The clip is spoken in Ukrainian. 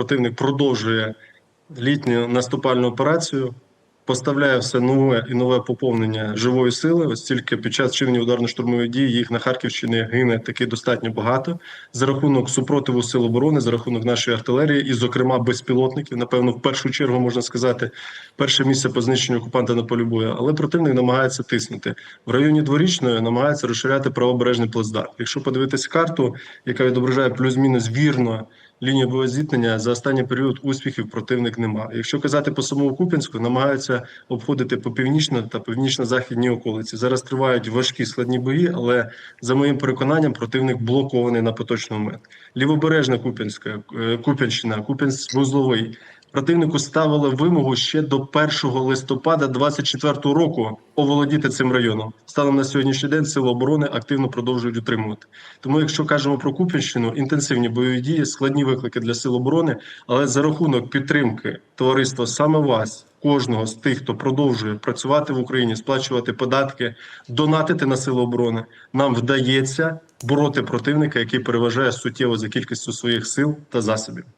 противник продовжує літню наступальну операцію, поставляє все нове і нове поповнення живої сили. Ось тільки під час чинення ударно-штурмових дій їх на Харківщині гине таки достатньо багато за рахунок супротиву сил оборони, за рахунок нашої артилерії, і, зокрема, безпілотників. Напевно, в першу чергу можна сказати, перше місце по знищенню окупанта на полі бою. Але противник намагається тиснути в районі дворічної, намагається розширяти правобережний плацдарм. Якщо подивитися карту, яка відображає плюс-мінус вірно лінію бойового зіткнення, за останній період успіхів противник немає. Якщо казати по самому Купінську, намагаються обходити по північно та північно-західній околиці. Зараз тривають важкі складні бої, але за моїм переконанням противник блокований на поточний момент. Лівобережна Купінська е, Куп'янщина, Куп'янськ-Вузловий. Противнику ставили вимогу ще до 1 листопада 2024 року оволодіти цим районом. Станом на сьогоднішній день сили оборони активно продовжують утримувати. Тому, якщо кажемо про Куп'янщину, інтенсивні бойові дії, складні виклики для сил оборони, але за рахунок підтримки товариства саме вас, кожного з тих, хто продовжує працювати в Україні, сплачувати податки, донатити на сили оборони, нам вдається бороти противника, який переважає суттєво за кількістю своїх сил та засобів.